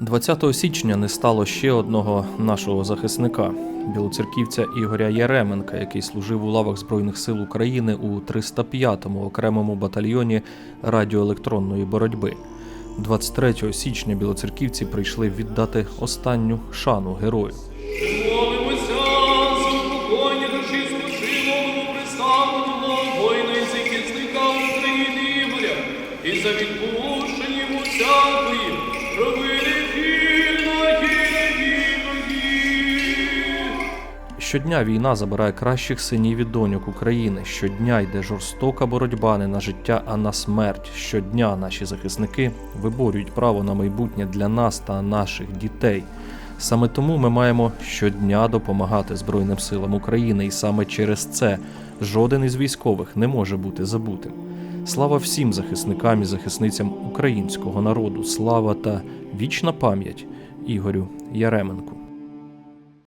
20 січня не стало ще одного нашого захисника, білоцерківця Ігоря Яременка, який служив у лавах Збройних сил України у 305-му окремому батальйоні радіоелектронної боротьби. 23 січня білоцерківці прийшли віддати останню шану герою. І за відпущення Щодня війна забирає кращих синів і доньок України. Щодня йде жорстока боротьба не на життя, а на смерть. Щодня наші захисники виборюють право на майбутнє для нас та наших дітей. Саме тому ми маємо щодня допомагати Збройним силам України, і саме через це жоден із військових не може бути забутим. Слава всім захисникам і захисницям українського народу, слава та вічна пам'ять Ігорю Яременку.